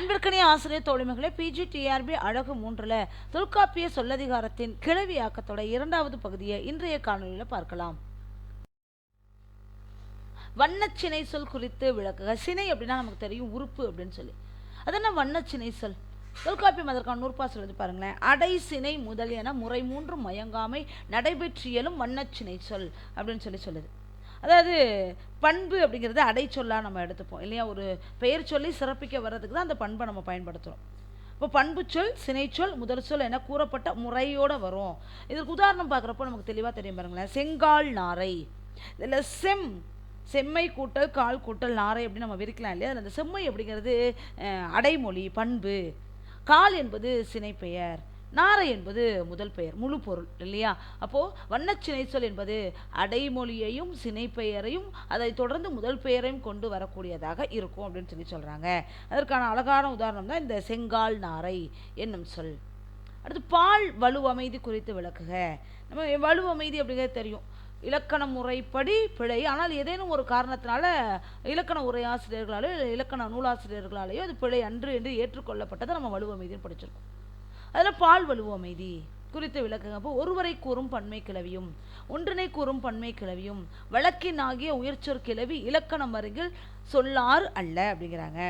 அன்பிற்கனே ஆசிரியர் தோழிமைகளே PG TRP அழகு மூன்றில் தொல்காப்பிய சொல்லதிகாரத்தின் கிளவியாக்கத்தோட இரண்டாவது பகுதியை இன்றைய காணொலியில் பார்க்கலாம். வண்ணச்சினை சொல் குறித்து விளக்குக. சினை அப்படின்னா நமக்கு தெரியும் உறுப்பு அப்படின்னு சொல்லி. அதென்ன வண்ணச்சினை சொல்? தொல்காப்பியம் அதற்கான நூற்பாசல் வந்து பாருங்களேன். அடை சினை முதல் என முறை மூன்று மயங்காமை நடைபெற்றியலும் வண்ணச்சினை சொல் அப்படின்னு சொல்லி சொல்லுது. அதாவது பண்பு அப்படிங்கிறது அடைச்சொல்லாக நம்ம எடுத்துப்போம் இல்லையா? ஒரு பெயர் சொல்லி சிறப்பிக்க வர்றதுக்கு தான் அந்த பண்பை நம்ம பயன்படுத்துகிறோம் இப்போ பண்பு சொல் சினைச்சொல் முதல் சொல் என கூறப்பட்ட முறையோடு வரும். இதற்கு உதாரணம் பார்க்குறப்போ நமக்கு தெளிவாக தெரியும் பாருங்களேன். செங்கால் நாரை. இதில் செம் செம்மை கூட்டல் கால் கூட்டல் நாரை அப்படின்னு நம்ம விரிக்கலாம் இல்லையா? அதில் அந்த செம்மை அப்படிங்கிறது அடைமொழி பண்பு. கால் என்பது சினைப்பெயர். நாரை என்பது முதல் பெயர் முழு பொருள் இல்லையா? அப்போது வண்ணச்சினை சொல் என்பது அடைமொழியையும் சினைப்பெயரையும் அதை தொடர்ந்து முதல் பெயரையும் கொண்டு வரக்கூடியதாக இருக்கும் அப்படின்னு சொல்லி சொல்கிறாங்க அதற்கான அழகான உதாரணம் தான் இந்த செங்கால் நாரை என்னும் சொல். அடுத்து பால் வலுவமைதி குறித்து விளக்குக. நம்ம வலுவமைதி அப்படிங்கிறது தெரியும். இலக்கண முறைப்படி பிழை ஆனால் ஏதேனும் ஒரு காரணத்தினால இலக்கண உரையாசிரியர்களாலோ இலக்கண நூலாசிரியர்களாலேயோ அது பிழை அன்று என்று ஏற்றுக்கொள்ளப்பட்டதை நம்ம வலுவமைதின்னு படிச்சிருக்கோம். அதில் பால் வலுவமைதி குறித்த விளக்கங்க. அப்போ ஒருவரை கூறும் பன்மை கிளவியும் ஒன்றினை கூறும் பன்மை கிளவியும் வழக்கின் ஆகிய உயர்ச்சொற் கிளவி இலக்கணம் அருகில் சொல்லார் அல்ல அப்படிங்கிறாங்க.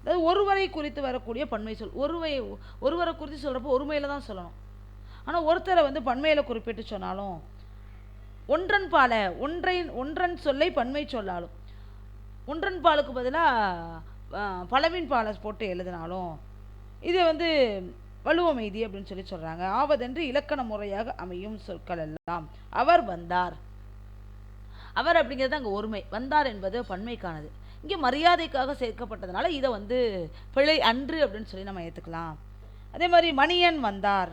அதாவது ஒருவரை குறித்து வரக்கூடிய பன்மை சொல் ஒருவை ஒருவரை குறித்து சொல்கிறப்போ ஒருமையில் தான் சொல்லணும். ஆனால் ஒருத்தரை வந்து பன்மையில் குறிப்பிட்டு சொன்னாலும் ஒன்றன் பால ஒன்றை ஒன்றன் சொல்லை பன்மை சொல்லாலும் ஒன்றன் பாலுக்கு பதிலாக பலவின் பாலை போட்டு எழுதினாலும் இது வந்து வலுவமைதி அப்படின்னு சொல்லி சொல்கிறாங்க ஆவதென்று இலக்கண முறையாக அமையும் சொற்கள் எல்லாம் அவர் வந்தார். அவர் அப்படிங்கிறது அங்கே ஒருமை. வந்தார் என்பது பன்மைக்கானது. இங்கே மரியாதைக்காக சேர்க்கப்பட்டதுனால இதை வந்து பிழை அன்று அப்படின்னு சொல்லி நம்ம ஏற்றுக்கலாம் அதே மாதிரி மணியன் வந்தார்.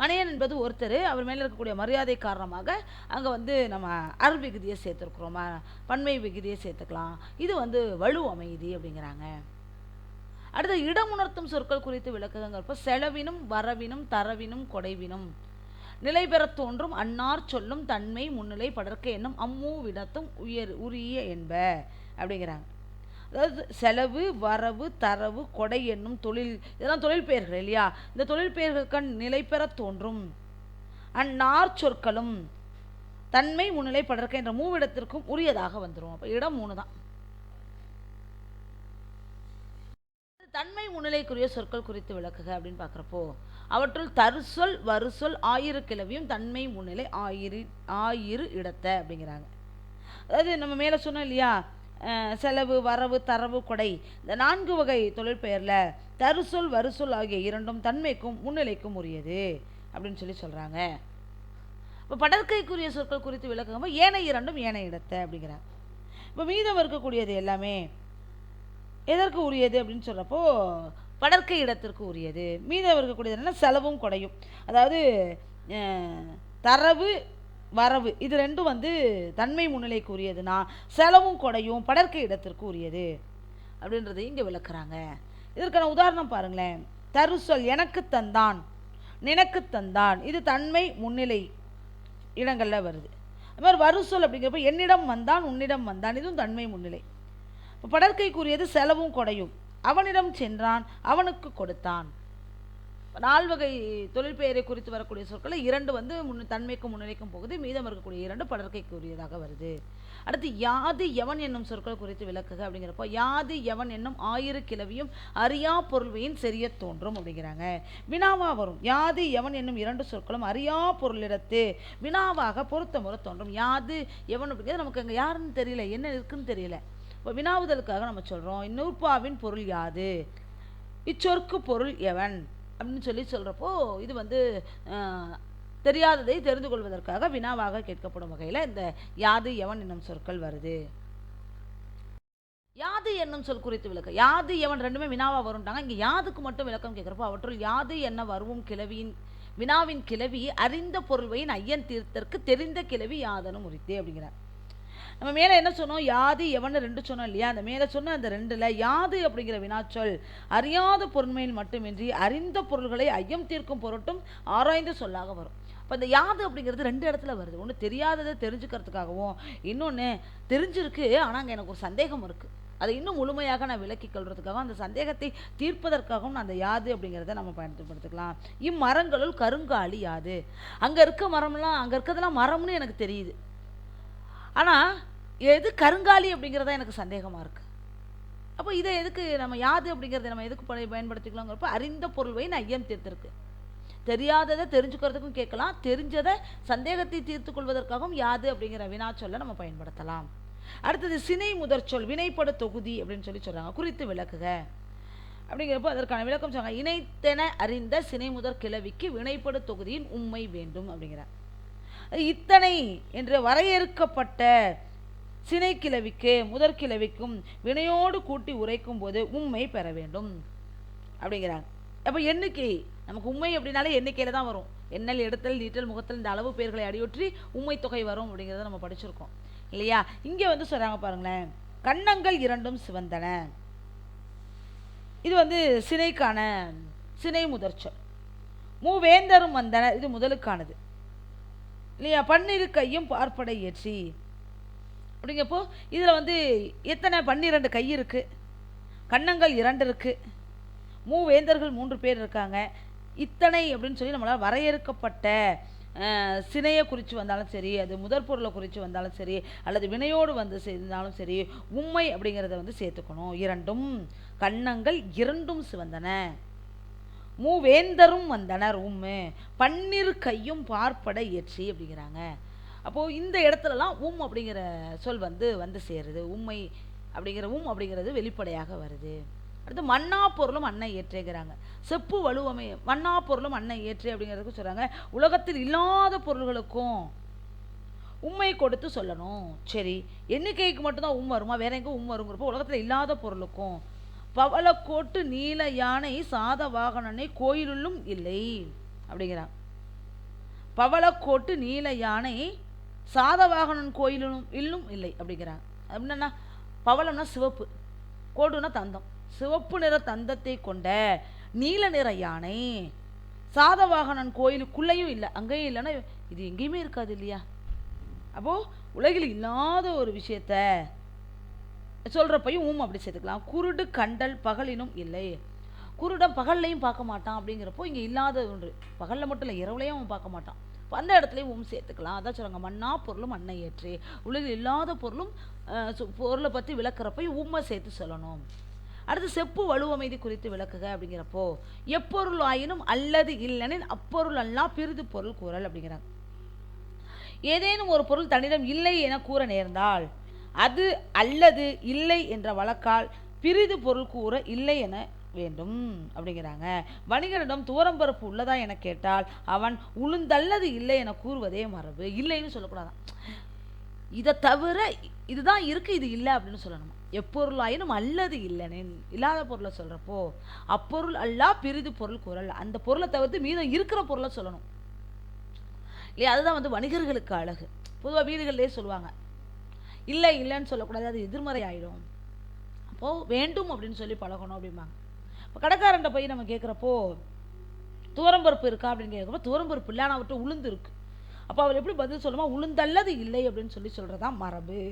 மணியன் என்பது ஒருத்தர் அவர் மேலே இருக்கக்கூடிய மரியாதை காரணமாக அங்கே வந்து நம்ம அர் விகுதியை சேர்த்துருக்குறோம்? பன்மை விகுதியை சேர்த்துக்கலாம். இது வந்து வலு அமைதி அப்படிங்கிறாங்க. அடுத்து இடம் உணர்த்தும் சொற்கள் குறித்து விளக்குங்கிறப்ப செலவினும் வரவினும் தரவினும் கொடைவினும். நிலை பெறத் தோன்றும் அன்னார் சொல்லும் தன்மை முன்னிலை படர்க்க என்னும் அம்மூவிடத்தும் உயர் உரிய என்ப அப்படிங்கிறாங்க. அதாவது செலவு வரவு தரவு கொடை என்னும் தொழில் இதெல்லாம் தொழில் பெயர்கள் இல்லையா? இந்த தொழில் பெயர்களுக்கு நிலை பெறத் தோன்றும். அந்நார் சொற்களும் தன்மை முன்னிலை படர்க்க என்ற மூவிடத்திற்கும் உரியதாக வந்துரும். அப்போ இடம் மூணு தான் தன்மை முன்னிலைக்குரிய சொற்கள் குறித்து விளக்குக அப்படின்னு பார்க்குறப்போ அவற்றுள் தருசொல் வருசொல் ஆயிரு கிளவியும் தன்மை முன்னிலை ஆயிரு ஆயிரு இடத்த அப்படிங்கிறாங்க. அதாவது நம்ம மேலே சொன்னோம் இல்லையா செலவு வரவு தரவு கொடை இந்த நான்கு வகை தொழிற்பெயரில் தருசொல் வருசொல் ஆகிய இரண்டும் தன்மைக்கும் முன்னிலைக்கும் உரியது அப்படின்னு சொல்லி சொல்கிறாங்க இப்போ படற்கைக்குரிய சொற்கள் குறித்து விளக்கும்போது ஏனை இரண்டும் ஏனை இடத்த அப்படிங்கிறாங்க. இப்போ மீதம் இருக்கக்கூடியது எல்லாமே எதற்கு உரியது அப்படின்னு சொல்கிறப்போ படற்கை இடத்திற்கு உரியது. மீதம் இருக்கக்கூடியது என்னன்னா செலவும் குறையும். அதாவது தரவு வரவு இது ரெண்டும் வந்து தன்மை முன்னிலைக்கு உரியதுன்னா செலவும் குறையும் படற்கை இடத்திற்கு உரியது அப்படின்றதை இங்கே விளக்குறாங்க. இதற்கான உதாரணம் பாருங்களேன். தருசொல் எனக்கு தந்தான் நினக்கு தந்தான். இது தன்மை முன்னிலை இடங்களில் வருது. அது மாதிரி வருசொல் அப்படிங்கிறப்ப என்னிடம் வந்தான் உன்னிடம் வந்தான். இதுவும் தன்மை முன்னிலை. படற்கைக்குரியது செலவும் குறையும். அவனிடம் சென்றான் அவனுக்கு கொடுத்தான். நால்வகை தொழில் பெயரை குறித்து வரக்கூடிய சொற்களை இரண்டு வந்து முன் தன்மைக்கும் முன்னிலைக்கும் போகுது. மீதம் இருக்கக்கூடிய இரண்டு படற்கைக்குரியதாக வருது. அடுத்து யாது எவன் என்னும் சொற்கள் குறித்து விளக்குக அப்படிங்கிறப்போ யாது எவன் என்னும் ஆயிரு கிளவியும் அறியா பொருள்வையின் செறிய தோன்றும் அப்படிங்கிறாங்க. வினாவாக வரும். யாது எவன் என்னும் இரண்டு சொற்களும் அறியா பொருளிடத்து வினாவாக பொருத்தமுறை தோன்றும். யாது எவன் அப்படிங்கிறது நமக்கு அங்கே யாருன்னு தெரியல என்ன இருக்குன்னு தெரியல. இப்போ வினாவுதலுக்காக நம்ம சொல்கிறோம் நூற்பாவின் பொருள் யாது? இச்சொற்கு பொருள் எவன்? அப்படின்னு சொல்லி சொல்கிறப்போ இது வந்து தெரியாததை தெரிந்து கொள்வதற்காக வினாவாக கேட்கப்படும் வகையில் இந்த யாது எவன் என்னும் சொற்கள் வருது. யாது என்னும் சொல் குறித்து விளக்க. யாது எவன் ரெண்டுமே வினாவா வரும்ட்டாங்க. இங்கே யாதுக்கு மட்டும் விளக்கம் கேட்குறப்போ அவற்றுள் யாது என்ன வருவும் கிளவியின் வினாவின் கிளவி அறிந்த பொருள்வையின் ஐயன் தீர்த்தற்கு தெரிந்த கிளவி யாதனும் உரித்தே அப்படிங்கிறார். நம்ம மேலே என்ன சொன்னோம்? யாது எவன்னு ரெண்டு சொன்னோம் இல்லையா? அந்த மேலே சொன்ன அந்த ரெண்டில் யாது அப்படிங்கிற வினாச்சொல் அறியாத பொருண்மையில் மட்டுமின்றி அறிந்த பொருள்களை ஐயம் தீர்க்கும் பொருட்டும் ஆராய்ந்து சொல்லாக வரும். அப்போ இந்த யாது அப்படிங்கிறது ரெண்டு இடத்துல வருது. ஒன்று தெரியாததை தெரிஞ்சுக்கிறதுக்காகவும் இன்னொன்று தெரிஞ்சிருக்கு ஆனால் அங்கே எனக்கு ஒரு சந்தேகம் இருக்குது அதை இன்னும் முழுமையாக நான் விலக்கி கொள்றதுக்காகவும் அந்த சந்தேகத்தை தீர்ப்பதற்காகவும் நான் அந்த யாது அப்படிங்கிறத நம்ம பயன்படுத்திக்கலாம். இம்மரங்களுள் கருங்காலி யாது. அங்கே இருக்க மரம்லாம் அங்கே இருக்கிறதெல்லாம் மரம்னு எனக்கு தெரியுது. ஆனால் எது கருங்காலி அப்படிங்கிறதா எனக்கு சந்தேகமாக இருக்குது அப்போ இதை எதுக்கு நம்ம யாது அப்படிங்கிறத நம்ம எதுக்கு பயன்படுத்திக்கலாங்கிறப்ப அறிந்த பொருள்வை நான் ஐயம் தீர்த்திருக்கு. தெரியாததை தெரிஞ்சுக்கிறதுக்கும் கேட்கலாம். தெரிஞ்சதை சந்தேகத்தை தீர்த்து கொள்வதற்காகவும் யாது அப்படிங்கிற வினாச்சொல்லை நம்ம பயன்படுத்தலாம். அடுத்தது சினை முதற்சொல் வினைப்பட தொகுதி அப்படின்னு சொல்லி சொல்கிறாங்க குறித்து விளக்குக. அப்படிங்கிறப்போ அதற்கான விளக்கம் சொல்கிறாங்க இணைத்தென அறிந்த சினை முதற் கிளவிக்கு வினைப்படு தொகுதியின் உண்மை வேண்டும் அப்படிங்கிறார். இத்தனை என்று வரையறுக்கப்பட்ட சினை கிளவிக்கு முதற்கிளவிக்கும் வினையோடு கூட்டி உரைக்கும் போது உண்மை பெற வேண்டும். அப்படிங்கிறாங்க. அப்போ எண்ணிக்கை நமக்கு உண்மை அப்படின்னாலே எண்ணிக்கையில் தான் வரும். எண்ணல் எடுத்தல் நீட்டல் முகத்தல் இந்த அளவு பெயர்களை அடியொற்றி உண்மை தொகை வரும் அப்படிங்கிறத நம்ம படிச்சிருக்கோம். இல்லையா? இங்கே வந்து சொல்கிறாங்க பாருங்களேன். கண்ணங்கள் இரண்டும் சிவந்தன. இது வந்து சினைக்கான சினை முதற்சொல். மூவேந்தரும் வந்தன இது முதலுக்கானது. இல்லையா? பன்னிரு கையும் பார்ப்படை ஏற்றி அப்படிங்கப்போ இதில் வந்து எத்தனை பன்னிரண்டு கை இருக்குது கன்னங்கள் இரண்டு இருக்குது மூவேந்தர்கள் மூன்று பேர் இருக்காங்க. இத்தனை அப்படின்னு சொல்லி நம்மளால் வரையறுக்கப்பட்ட சினையை குறித்து வந்தாலும் சரி அது முதற் பொருளை குறித்து வந்தாலும் சரி அல்லது வினையோடு வந்து சேர்ந்தாலும் சரி உண்மை அப்படிங்கிறத வந்து சேர்த்துக்கணும். இரண்டும் கன்னங்கள் இரண்டும் சிவந்தன. மூவேந்தரும் வந்தனர் உம்மு பன்னிரு கையும் பார்ப்பட இயற்றி அப்படிங்கிறாங்க. அப்போது இந்த இடத்துலலாம் உம் அப்படிங்கிற சொல் வந்து வந்து சேருது. உண்மை அப்படிங்கிற உம் அப்படிங்கிறது வெளிப்படையாக வருது. அடுத்து மன்னா பொருளும் அன்னை ஏற்றேங்கிறாங்க. செப்பு வலுவமை மன்னா பொருளும் அன்னை ஏற்றே அப்படிங்கிறதுக்கு சொல்கிறாங்க உலகத்தில் இல்லாத பொருள்களுக்கும் உண்மை கொடுத்து சொல்லணும். சரி எண்ணிக்கைக்கு மட்டும்தான் உம் வருமா? வேற எங்கே உம் வருங்கிறப்போ உலகத்தில் இல்லாத பொருளுக்கும். பவளக்கோட்டு நீல யானை சாத வாகனனை கோயிலுள்ளும் இல்லை அப்படிங்கிறான். பவளக்கோட்டு நீல யானை சாதவாகனன் கோயிலும் இல்லும் இல்லை அப்படிங்கிறாங்க. அப்படின்னா பவளம்னா சிவப்பு கோடுனா தந்தம். சிவப்பு நிற தந்தத்தை கொண்ட நீல நிற யானை சாதவாகனன் கோயிலுக்குள்ளேயும் இல்லை அங்கேயும் இல்லைன்னா இது எங்கேயுமே இருக்காது இல்லையா? அப்போது உலகில் இல்லாத ஒரு விஷயத்த சொல்கிறப்பையும் ஊம் அப்படி சேர்த்துக்கலாம். குருடு கண்டல் பகலினும் இல்லை. குருடன் பகல்லையும் பார்க்க மாட்டான் அப்படிங்கிறப்போ இங்கே இல்லாத ஒன்று. பகலில் மட்டும் இல்லை இரவுலையும் அவன் பார்க்க மாட்டான். அந்த இடத்துலையும் ஊம் சேர்த்துக்கலாம். அதான் சொல்கிறாங்க மண்ணா பொருளும் மண்ணை ஏற்று. உலகில் இல்லாத பொருளும் சு- பொருளை பற்றி விளக்குறப்ப உம்மை சேர்த்து சொல்லணும். அடுத்து செப்பு வலுவமைதி குறித்து விளக்குக அப்படிங்கிறப்போ எப்பொருள் ஆயினும் அல்லது இல்லைன்னு அப்பொருள் அல்லா பிரிது பொருள் கூறல் அப்படிங்கிறாங்க. ஏதேனும் ஒரு பொருள் தன்னிடம் இல்லை என கூற நேர்ந்தால் அது அல்லது இல்லை என்ற வழக்கால் பிரிது பொருள் கூற இல்லை என வேண்டும் அப்படிங்கிறாங்க. வணிகரிடம் துவரம்பருப்பு உள்ளதா என கேட்டால் அவன் உளுந்தல்லது இல்லை என கூறுவதே மரபு. இல்லைன்னு சொல்லக்கூடாதான். இதை தவிர இதுதான் இருக்கு இது இல்லை அப்படின்னு சொல்லணும்? எப்பொருளாயினும் அல்லது இல்லைன்னு இல்லாத பொருளை சொல்றப்போ அப்பொருள் அல்லா பிரிது பொருள் குரல். அந்த பொருளை தவிர்த்து மீதம் இருக்கிற பொருளை சொல்லணும். இல்லையா? அதுதான் வந்து வணிகர்களுக்கு அழகு. பொதுவாக வீடுகள்லேயே சொல்லுவாங்க இல்லை இல்லைன்னு சொல்லக்கூடாது அது எதிர்மறை ஆயிடும் அப்போது வேண்டும் அப்படின்னு சொல்லி பழகணும் அப்படிம்பாங்க. இப்போ கடைக்காரன்ட்ட போய் நம்ம கேட்குறப்போ துவரம்பருப்பு இருக்கா அப்படின்னு கேட்குறப்போ துவரம்பருப்பு இல்லை ஆனால் அவர்கிட்ட உளுந்து இருக்கு. அப்போ அவர் எப்படி பதில் சொல்லுமா? உளுந்தல்லது இல்லை அப்படின்னு சொல்லி சொல்கிறதா மரபு.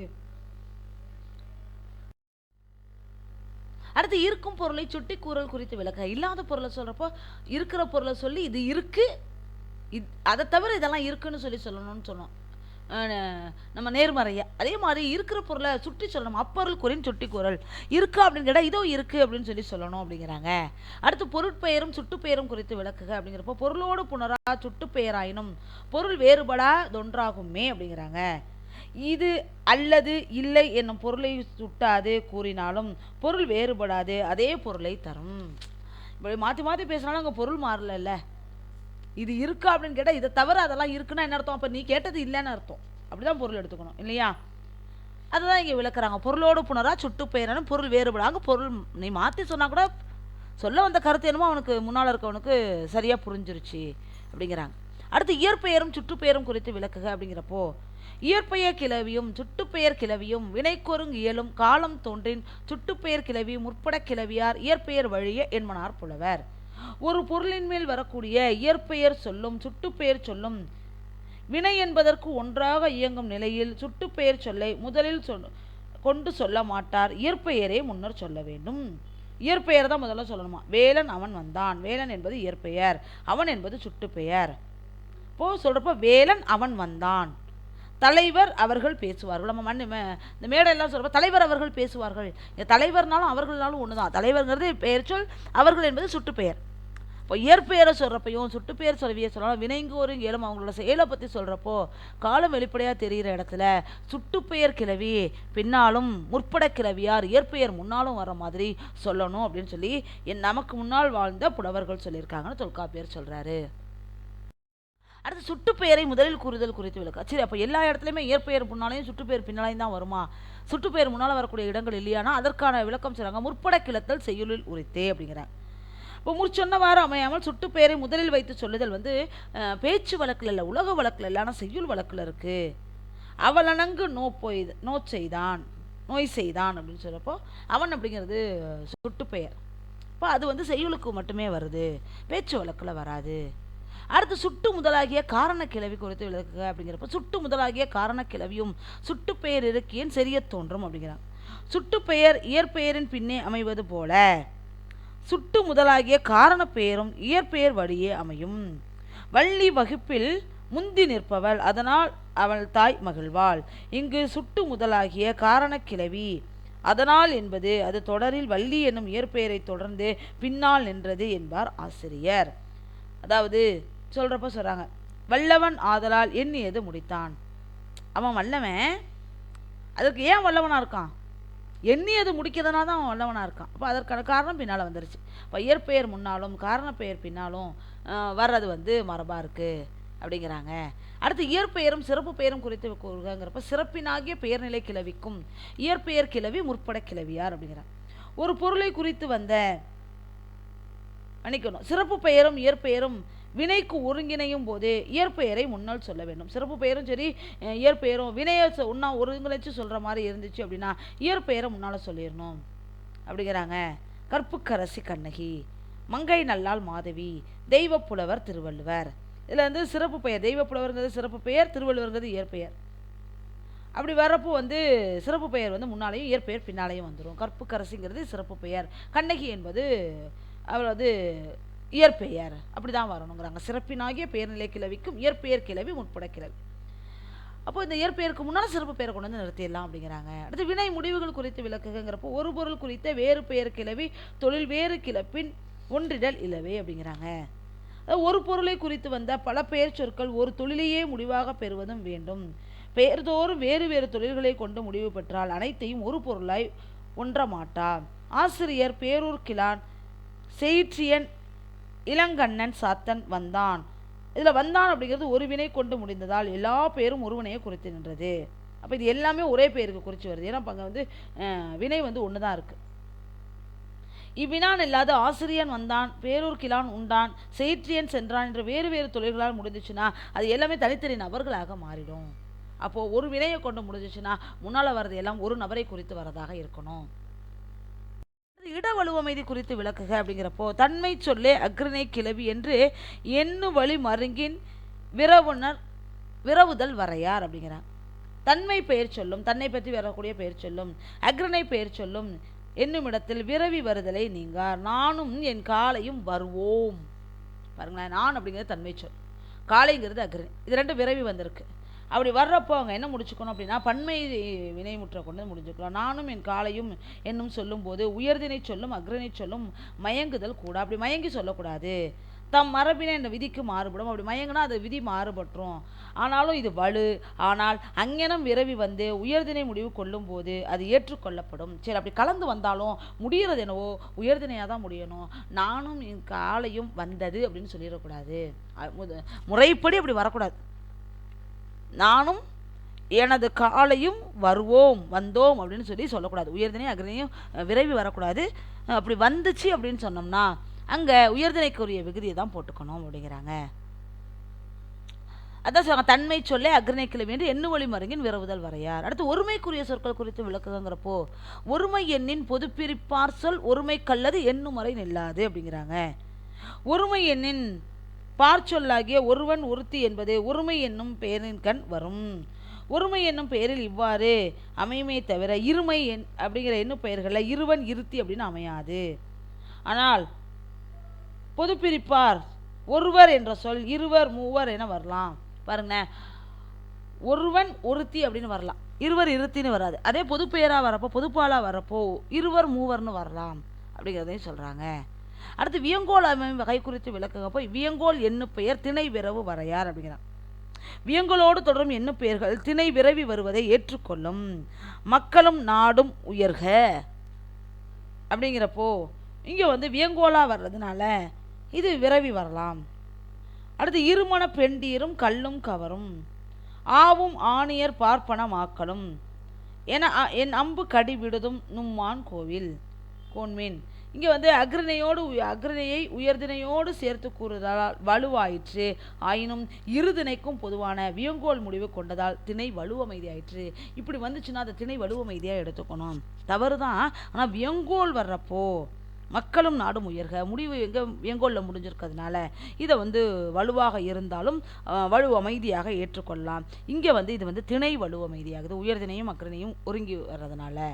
அடுத்து இருக்கும் பொருளை சுட்டி கூறல் குறித்து விளக்க. இல்லாத பொருளை சொல்கிறப்போ இருக்கிற பொருளை சொல்லி இது இருக்கு இது அதை தவிர இதெல்லாம் இருக்குன்னு சொல்லி சொல்லணும்னு சொன்னோம். நம்ம நேர்மறையா. அதே மாதிரி இருக்கிற பொருளை சுட்டி சொல்லணும். அப்பொருள் குறின் சுட்டி குரல் இருக்கா அப்படின்னு கேட்டால் இதோ இருக்குது அப்படின்னு சொல்லி சொல்லணும் அப்படிங்கிறாங்க. அடுத்து பொருட்பெயரும் சுட்டுப்பெயரும் குறித்து விளக்குக அப்படிங்கிறப்போ பொருளோடு புனரா சுட்டுப்பெயராயினும் பொருள் வேறுபடா தொன்றாகுமே அப்படிங்கிறாங்க. இது அல்லது இல்லை என்னும் பொருளை சுட்டாது கூறினாலும் பொருள் வேறுபடாது அதே பொருளை தரும். இப்படி மாற்றி மாற்றி பேசினாலும் அங்கே பொருள் மாறல இது இருக்கா அப்படின்னு கேட்டால் இதை தவிர அதெல்லாம் இருக்குன்னா என்ன அர்த்தம்? அப்போ நீ கேட்டது இல்லைன்னு அர்த்தம். அப்படி தான் பொருள் எடுத்துக்கணும் இல்லையா? அதுதான் இங்கே விளக்குறாங்க. பொருளோடு புணரா சுட்டு பெயரனும் பொருள் வேறுபடாங்க பொருள் நீ மாற்றி சொன்னால் கூட சொல்ல வந்த கருத்து என்னமோ அவனுக்கு முன்னால் இருக்கவனுக்கு சரியாக புரிஞ்சிருச்சு அப்படிங்கிறாங்க. அடுத்து இயற்பெயரும் சுற்றுப்பெயரும் குறித்து விளக்குக அப்படிங்கிறப்போ இயற்பெயர் கிளவியும் சுட்டுப்பெயர் கிளவியும் வினைக்கொருங் இயலும் காலம் தோன்றின் சுட்டுப்பெயர் கிளவி முற்பட கிளவியார் இயற்பெயர் வழிய என்மனார் புலவர். ஒரு பொருளின் மேல் வரக்கூடிய இயற்பெயர் சொல்லும் சுட்டுப்பெயர் சொல்லும். வினை என்பதற்கு ஒன்றாக இயங்கும் நிலையில் சுட்டுப்பெயர் சொல்லை முதலில் சொல் கொண்டு சொல்ல மாட்டார். இயற்பெயரே முன்னர் சொல்ல வேண்டும். இயற்பெயர் தான் முதல்ல சொல்லணுமா? வேலன் அவன் வந்தான். வேலன் என்பது இயற்பெயர். அவன் என்பது சுட்டுப்பெயர். இப்போ சொல்கிறப்ப வேலன் அவன் வந்தான். தலைவர் அவர்கள் பேசுவார்கள். நம்ம மண் இந்த மேடையெல்லாம் சொல்கிறப்ப தலைவர் அவர்கள் பேசுவார்கள். தலைவர்னாலும் அவர்கள்னாலும் ஒன்று தான் தலைவர்ங்கிறது பெயர் சொல் அவர்கள் என்பது சுட்டுப்பெயர். இப்போ இயற்பெயரை சொல்கிறப்பையும் சுட்டுப்பெயர் சொல்லவிய சொல்லலாம் வினைங்கோரும் ஏழும் அவங்களோட செயலை பற்றி சொல்கிறப்போ காலம் வெளிப்படையாக தெரிகிற இடத்துல சுட்டுப்பெயர் கிளவி பின்னாலும் முற்பட கிளவியார் இயற்பெயர் முன்னாலும் வர மாதிரி சொல்லணும் அப்படின்னு சொல்லி என் நமக்கு முன்னால் வாழ்ந்த புலவர்கள் சொல்லியிருக்காங்கன்னு தொல்காப்பியர் சொல்கிறாரு அடுத்து சுட்டுப்பெயரை முதலில் கூறுதல் குறித்து விளக்க. சரி அப்போ எல்லா இடத்துலையுமே இயற்பெயர் முன்னாலையும் சுட்டுப்பெயர் பின்னாலையும் தான் வருமா? சுட்டுப்பெயர் முன்னால் வரக்கூடிய இடங்கள் இல்லையானா அதற்கான விளக்கம் சொல்கிறாங்க முற்பட கிளத்தல் செய்யுளில் உரித்தே அப்படிங்கிறாங்க இப்போ முற்சொன்னவாறு அமையாமல் சுட்டு பெயரை முதலில் வைத்து சொல்லுதல் வந்து பேச்சு வழக்கில் இல்லை உலக வழக்கில் இல்லை ஆனால் செய்யுள் வழக்கில் இருக்குது அவளனங்கு நோ போய் நோ செய்தான் நோய் செய்தான் அப்படின்னு சொல்கிறப்போ அவன் அப்படிங்கிறது சுட்டு பெயர். இப்போ அது வந்து செய்யுளுக்கு மட்டுமே வருது பேச்சு வழக்கில் வராது. அடுத்து சுட்டு முதலாகிய காரண கிளவி குறித்து விளக்குக அப்படிங்கிறப்ப சுட்டு முதலாகிய காரண கிளவியும் சுட்டுப்பெயர் இருக்கியன் சரியத் தோன்றும் அப்படிங்கிறாங்க சுட்டுப்பெயர் இயற்பெயரின் பின்னே அமைவது போல சுட்டு முதலாகிய காரணப் பெயரும் இயற்பெயர் வழியே அமையும். வள்ளி வகுப்பில் முந்தி நிற்பவள் அதனால் அவள் தாய் மகிழ்வாள். இங்கு சுட்டு முதலாகிய காரணக் கிளவி அதனால் என்பது அது தொடரில் வள்ளி என்னும் இயற்பெயரை தொடர்ந்து பின்னால் நின்றது என்பார் ஆசிரியர். அதாவது சொல்கிறப்ப சொல்கிறாங்க வல்லவன் ஆதலால் எண்ணியது முடித்தான். அவன் வல்லவன்? அதற்கு ஏன் வல்லவனாக இருக்கான்? எண்ணி அது முடிக்கிறதுனால தான் அவன் வல்லவனாக இருக்கான். அப்போ அதற்கான காரணம் பின்னால் வந்துருச்சு. இப்போ இயற்பெயர் முன்னாலும் காரணப்பெயர் பின்னாலும் வர்றது வந்து மரபாக இருக்குது அப்படிங்கிறாங்க. அடுத்து இயற்பெயரும் சிறப்பு பெயரும் குறித்து கூறுகிறப்ப சிறப்பினாகிய பெயர்நிலை கிளவிக்கும் இயற்பெயர் கிளவி முற்பட கிளவியார் அப்படிங்கிறார். ஒரு பொருளை குறித்து வந்த மன்னிக்கணும் சிறப்பு பெயரும் இயற்பெயரும் வினைக்கு ஒருங்கிணையும் போது இயற்பெயரை முன்னால் சொல்ல வேண்டும். சிறப்பு பெயரும் சரி இயற்பெயரும் வினையை சொ- ஒருங்கிணைச்சு சொல்கிற மாதிரி இருந்துச்சு அப்படின்னா இயற்பெயரை முன்னால் சொல்லிடணும். அப்படிங்கிறாங்க. கற்புக்கரசி கண்ணகி மங்கை நல்லாள் மாதவி தெய்வப்புலவர் திருவள்ளுவர். இதில் வந்து சிறப்பு பெயர் தெய்வப்புலவர்ங்கிறது சிறப்பு பெயர் திருவள்ளுவர்ங்கிறது இயற்பெயர். அப்படி வர்றப்போ வந்து சிறப்பு பெயர் வந்து முன்னாலேயும் இயற்பெயர் பின்னாலேயும் வந்துடும் கற்புக்கரசிங்கிறது சிறப்பு பெயர். கண்ணகி என்பது அவள் வந்து இயற்பெயர். அப்படி தான் வரணுங்கிறாங்க. சிறப்பினாகிய பெயர்நிலை கிளவிக்கும் இயற்பெயர் கிளவி முற்பட கிளவி அப்போ இந்த இயற்பெயருக்கு முன்னால் சிறப்பு பெயரை கொண்டு வந்து நிறுத்திடலாம் அப்படிங்கிறாங்க. அடுத்து வினை முடிவுகள் குறித்து விளக்குங்கிறப்போ ஒரு பொருள் குறித்த வேறு பெயர் கிளவி தொழில் வேறு கிளப்பின் ஒன்றிடல் இல்லவே அப்படிங்கிறாங்க. அதாவது ஒரு பொருளை குறித்து வந்த பல பெயர் சொற்கள் ஒரு தொழிலையே முடிவாக பெறுவதும் வேண்டும். பெயர்தோறும் வேறு வேறு தொழில்களை கொண்டு முடிவு பெற்றால் அனைத்தையும் ஒரு பொருளாய் ஒன்றமாட்டா. ஆசிரியர் பேரூர் கிளான் செயிற்றியன் இளங்கண்ணன் சாத்தன் வந்தான். இதில் வந்தான் அப்படிங்கிறது ஒரு வினை கொண்டு முடிந்ததால் எல்லா பேரும் ஒருவனையே குறித்து நின்றது. அப்போ இது எல்லாமே ஒரே பேருக்கு குறித்து வருது. ஏன்னா அங்கே வந்து வினை வந்து ஒன்று தான் இருக்குது இவ்வினான் இல்லாத ஆசிரியன் வந்தான் பேரூர் கிழான் உண்டான் செயிற்றியன் சென்றான் என்ற வேறு வேறு தொழில்களால் முடிஞ்சிச்சுன்னா அது எல்லாமே தனித்தனி நபர்களாக மாறிடும். அப்போது ஒரு வினையை கொண்டு முடிஞ்சிச்சுன்னா முன்னால் வர்றது எல்லாம் ஒரு நபரை குறித்து வரதாக இருக்கணும். அடுத்து குறித்து விளக்குக அப்படிங்கிறப்போ தன்மை சொல்லே அக்ரிணை கிளவி என்று எண்ணு வழி மருங்கின் விரவுணர் விரவுதல் வரையார் அப்படிங்கிறான். தன்மை பெயர் சொல்லும் தன்னை பற்றி வரக்கூடிய பெயர் சொல்லும் அக்ரிணை பெயர் சொல்லும் என்னும் இடத்தில் விரவி வருதலை நீங்கார். நானும் என் காலையும் வருவோம். பாருங்களேன் நான் அப்படிங்கிறது தன்மை சொல். காலைங்கிறது அக்ரிணை இது ரெண்டும் விரவி வந்திருக்கு. அப்படி வர்றப்போ அவங்க என்ன முடிச்சுக்கணும் அப்படின்னா பன்மை வினைமுற்ற கொண்டு முடிஞ்சுக்கலாம். நானும் என் காலையும் என்னும் சொல்லும்போது உயர்தினை சொல்லும் அக்ரனை சொல்லும் மயங்குதல் கூட. அப்படி மயங்கி சொல்லக்கூடாது. தம் மரபினை இந்த விதிக்கு மாறுபடும். அப்படி மயங்கினா அது விதி மாறுபட்டுரும். ஆனாலும் இது வலு. ஆனால் அங்ஙனம் விரவி வந்து உயர்தினை முடிவு கொள்ளும்போது அது ஏற்றுக்கொள்ளப்படும். சரி அப்படி கலந்து வந்தாலும் முடிகிறது என்னவோ உயர்தினையாக தான் முடியணும். நானும் என் காலையும் வந்தது அப்படின்னு சொல்லிடக்கூடாது. முறைப்படி அப்படி வரக்கூடாது. நானும் எனது காலையும் வருவோம் வந்தோம் அப்படின்னு சொல்லி சொல்லக்கூடாது. உயர்தினை அக்ரணியும் விரைவி வரக்கூடாது. அப்படி வந்துச்சு அப்படின்னு சொன்னோம்னா அங்கே உயர்தினைக்குரிய விகுதியை தான் போட்டுக்கணும் அப்படிங்கிறாங்க. அதான் சொல்லுவாங்க தன்மை சொல்லே அக்ரணை கிளவி எண்ணு வழி மருங்கின் விரவுதல் வரையார். அடுத்து ஒருமைக்குரிய சொற்கள் குறித்து விளக்குங்கிறப்போ ஒருமை எண்ணின் பொதுப்பிரிப்பார் சொல் ஒருமை கல்லது எண்ணும் முறை நில்லாது அப்படிங்கிறாங்க. ஒருமை எண்ணின் பார்ச்சொல்லாகிய ஒருவன் ஒருத்தி என்பது ஒருமை என்னும் பெயரின் கண் வரும். ஒருமை என்னும் பெயரில் இவ்வாறு அமையுமே தவிர இருமை என் அப்படிங்கிற என்னும் பெயர்களில்? இருவன் இருத்தி அப்படின்னு அமையாது. ஆனால் பொது பிரிப்பார் ஒருவர் என்ற சொல் இருவர் மூவர் என வரலாம். பாருங்களேன் ஒருவன் ஒருத்தி அப்படின்னு வரலாம். இருவர் இருத்தின்னு வராது. அதே பொதுப்பெயராக வரப்போ பொதுப்பாலாக வரப்போ இருவர் மூவர்னு வரலாம். அப்படிங்கிறதையும் சொல்கிறாங்க அடுத்து வியங்கோல் அமையும் வகை குறித்து விளக்குங்கப்போ வியங்கோல் எண்ணு பெயர்? திணை விரவு வரையார் அப்படிங்கிறான். வியங்கோலோடு தொடரும் என்ன பெயர்கள்? திணை விரவி வருவதை ஏற்றுக்கொள்ளும். மக்களும் நாடும் உயர்க. அப்படிங்கிறப்போ இங்கே வந்து வியங்கோலா வர்றதுனால இது விரவி வரலாம். அடுத்து இருமண பெண்டீரும் கல்லும் கவரும். ஆவும் ஆணியர் பார்ப்பனமாக்கலும். என அ- என் அம்பு கடி விடுதும் நும்மான் கோவில். கோன்மீன். இங்கே வந்து அக்ரணையோடு உய- உயர்தினையோடு உயர்திணையோடு சேர்த்து கூறுதலால் வலுவாயிற்று. ஆயினும் இருதினைக்கும் பொதுவான வியங்கோல் முடிவு கொண்டதால் திணை வலுவமைதியாயிற்று. இப்படி வந்துச்சுன்னா அந்த திணை வலுவமைதியாக எடுத்துக்கணும். தவறு தான் ஆனால் வியங்கோல் வர்றப்போ மக்களும் நாடும் உயர்க. முடிவு எங்கே வியங்கோலில் முடிஞ்சிருக்கிறதுனால இதை வந்து வலுவாக இருந்தாலும் வலு அமைதியாக ஏற்றுக்கொள்ளலாம். இங்கே வந்து இது வந்து திணை வலு அமைதியாகுது உயர்திணையும் அக்ரணையும் ஒருங்கி வர்றதுனால.